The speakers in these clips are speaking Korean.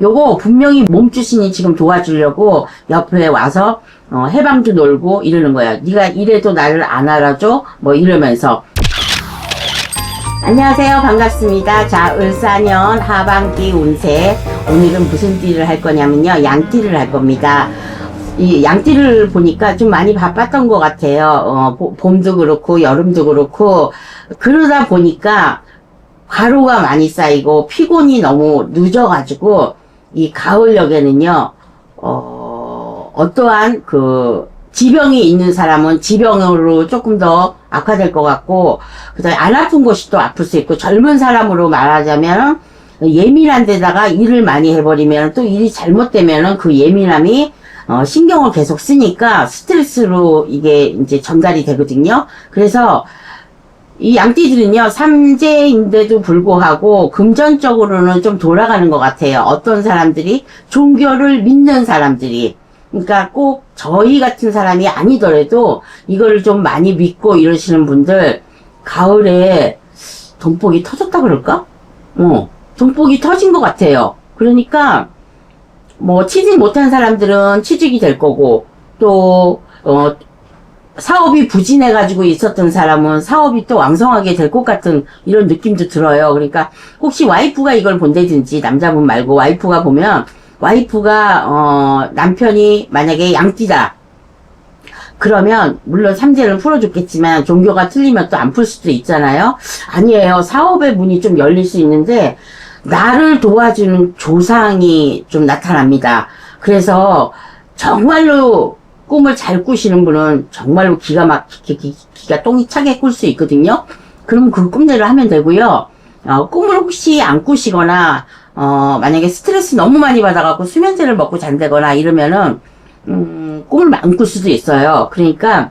요거 분명히 몸주신이 지금 도와주려고 옆에 와서 어, 해방도 놀고 이러는 거야. 네가 이래도 나를 안 알아줘? 뭐 이러면서 안녕하세요. 반갑습니다. 자, 을사년 하반기 운세. 오늘은 무슨 띠를 할 거냐면요. 양띠를 할 겁니다. 이 양띠를 보니까 좀 많이 바빴던 것 같아요. 어, 보- 봄도 그렇고, 여름도 그렇고, 그러다 보니까 과로가 많이 쌓이고, 피곤이 너무 늦어가지고, 이 가을역에는요, 어, 어떠한 그, 지병이 있는 사람은 지병으로 조금 더 악화될 것 같고, 그 다음에 안 아픈 것이 또 아플 수 있고, 젊은 사람으로 말하자면, 예민한 데다가 일을 많이 해버리면 또 일이 잘못되면은 그 예민함이 어, 신경을 계속 쓰니까 스트레스로 이게 이제 전달이 되거든요. 그래서 이 양띠들은요, 삼재인데도 불구하고 금전적으로는 좀 돌아가는 것 같아요. 어떤 사람들이 종교를 믿는 사람들이. 그러니까 꼭 저희 같은 사람이 아니더라도 이거를 좀 많이 믿고 이러시는 분들, 가을에 돈복이 터졌다 그럴까? 어, 돈복이 터진 것 같아요. 그러니까, 뭐, 취직 못한 사람들은 취직이 될 거고, 또, 어, 사업이 부진해가지고 있었던 사람은 사업이 또 왕성하게 될 것 같은 이런 느낌도 들어요. 그러니까 혹시 와이프가 이걸 본다든지 남자분 말고 와이프가 보면 와이프가 어 남편이 만약에 양띠다. 그러면 물론 삼재를 풀어줬겠지만 종교가 틀리면 또 안 풀 수도 있잖아요. 아니에요. 사업의 문이 좀 열릴 수 있는데 나를 도와주는 조상이 좀 나타납니다. 그래서 정말로 꿈을 잘 꾸시는 분은 정말로 기가 막히게 기- 기가 똥이 차게 꿀 수 있거든요. 그럼 그 꿈대로 하면 되고요. 어, 꿈을 혹시 안 꾸시거나 어, 만약에 스트레스 너무 많이 받아갖고 수면제를 먹고 잔다거나 이러면은 음, 꿈을 안 꿀 수도 있어요. 그러니까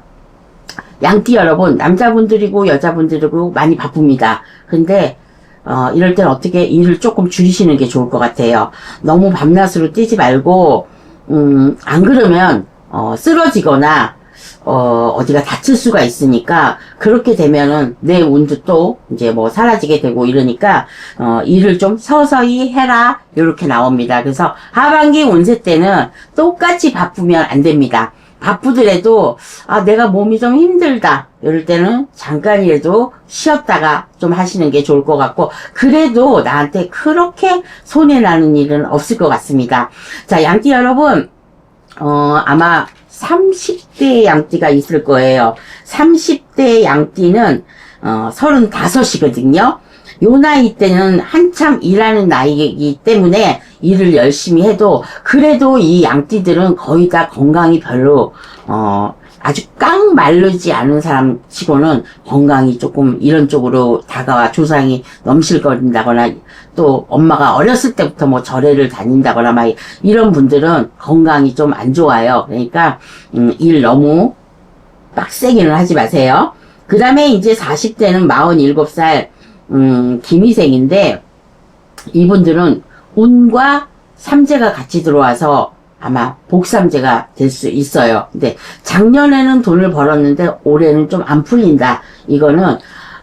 양띠 여러분, 남자분들이고 여자분들이고 많이 바쁩니다. 근데 어, 이럴 땐 어떻게 일을 조금 줄이시는 게 좋을 것 같아요. 너무 밤낮으로 뛰지 말고, 음, 안 그러면, 어, 쓰러지거나, 어, 어디가 다칠 수가 있으니까, 그렇게 되면은 내 운도 또 이제 뭐 사라지게 되고 이러니까, 어, 일을 좀 서서히 해라. 이렇게 나옵니다. 그래서 하반기 운세 때는 똑같이 바쁘면 안 됩니다. 바쁘더라도, 아, 내가 몸이 좀 힘들다. 이럴 때는 잠깐이라도 쉬었다가 좀 하시는 게 좋을 것 같고, 그래도 나한테 그렇게 손해나는 일은 없을 것 같습니다. 자, 양띠 여러분, 어, 아마 30대 양띠가 있을 거예요. 30대 양띠는, 어, 35이거든요. 요 나이 때는 한참 일하는 나이이기 때문에 일을 열심히 해도 그래도 이 양띠들은 거의 다 건강이 별로 어 아주 깡 마르지 않은 사람 치고는 건강이 조금 이런 쪽으로 다가와 조상이 넘실거린다거나 또 엄마가 어렸을 때부터 뭐 절에를 다닌다거나 막 이런 분들은 건강이 좀 안 좋아요. 그러니까 음, 일 너무 빡세게는 하지 마세요. 그 다음에 이제 40대는 47살 음, 김희생인데 이분들은 운과 삼재가 같이 들어와서 아마 복삼재가 될 수 있어요. 근데 작년에는 돈을 벌었는데 올해는 좀 안 풀린다. 이거는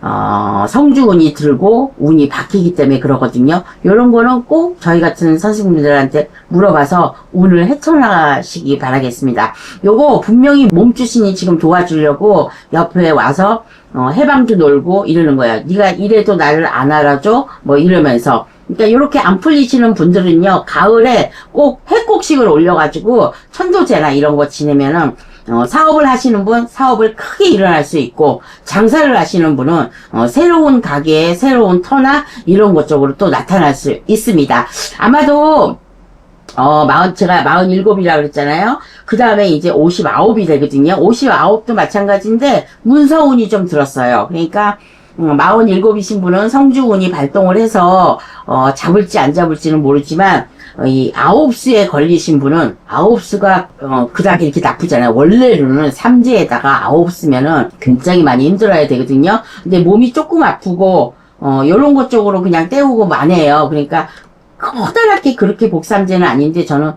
어, 성주운이 들고 운이 바뀌기 때문에 그러거든요. 이런 거는 꼭 저희 같은 선생님들한테 물어봐서 운을 헤쳐나가시기 바라겠습니다. 요거 분명히 몸주신이 지금 도와주려고 옆에 와서 어, 해방도 놀고 이러는 거야. 네가 이래도 나를 안 알아줘? 뭐 이러면서. 그러니까 이렇게 안 풀리시는 분들은요, 가을에 꼭 해곡식을 올려가지고 천도제나 이런 거 지내면은 어, 사업을 하시는 분 사업을 크게 일어날 수 있고 장사를 하시는 분은 어, 새로운 가게에 새로운 터나 이런 것 쪽으로 또 나타날 수 있습니다. 아마도 어, 마흔, 제가 마흔일곱이라고 그랬잖아요. 그 다음에 이제 오십아홉이 되거든요. 오십아홉도 마찬가지인데, 문서운이 좀 들었어요. 그러니까, 음, 마흔일곱이신 분은 성주운이 발동을 해서, 어, 잡을지 안 잡을지는 모르지만, 어, 이 아홉 수에 걸리신 분은, 아홉 수가, 어, 그닥 이렇게 나쁘잖아요. 원래로는 삼재에다가 아홉 수면은 굉장히 많이 힘들어야 되거든요. 근데 몸이 조금 아프고, 어, 요런 것 쪽으로 그냥 때우고 마네요. 그러니까, 커다랗게 그렇게 복삼제는 아닌데 저는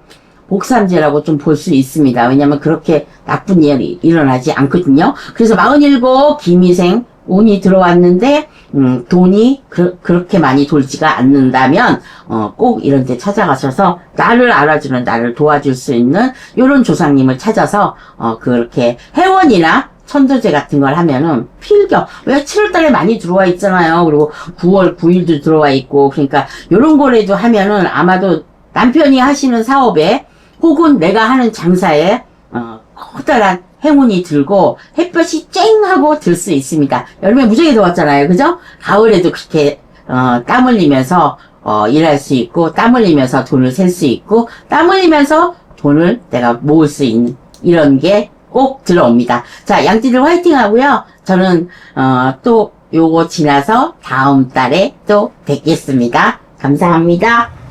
복삼제라고 좀 볼 수 있습니다. 왜냐면 그렇게 나쁜 일이 일어나지 않거든요. 그래서 47 김희생 운이 들어왔는데 음, 돈이 그, 렇게 많이 돌지가 않는다면 어, 꼭 이런 데 찾아가셔서 나를 알아주는 나를 도와줄 수 있는 이런 조상님을 찾아서 어, 그렇게 회원이나 천도제 같은 걸 하면은 필경 왜 7월달에 많이 들어와 있잖아요. 그리고 9월 9일도 들어와 있고. 그러니까 이런 거라도 하면은 아마도 남편이 하시는 사업에 혹은 내가 하는 장사에 어, 커다란 행운이 들고 햇볕이 쨍 하고 들 수 있습니다. 여름에 무지하게 더웠잖아요. 그죠? 가을에도 그렇게 어, 땀 흘리면서 어, 일할 수 있고 땀 흘리면서 돈을 셀 수 있고 땀 흘리면서 돈을 내가 모을 수 있는 이런 게 꼭 들어옵니다. 자, 양띠들 화이팅 하고요. 저는 어, 또 요거 지나서 다음 달에 또 뵙겠습니다. 감사합니다.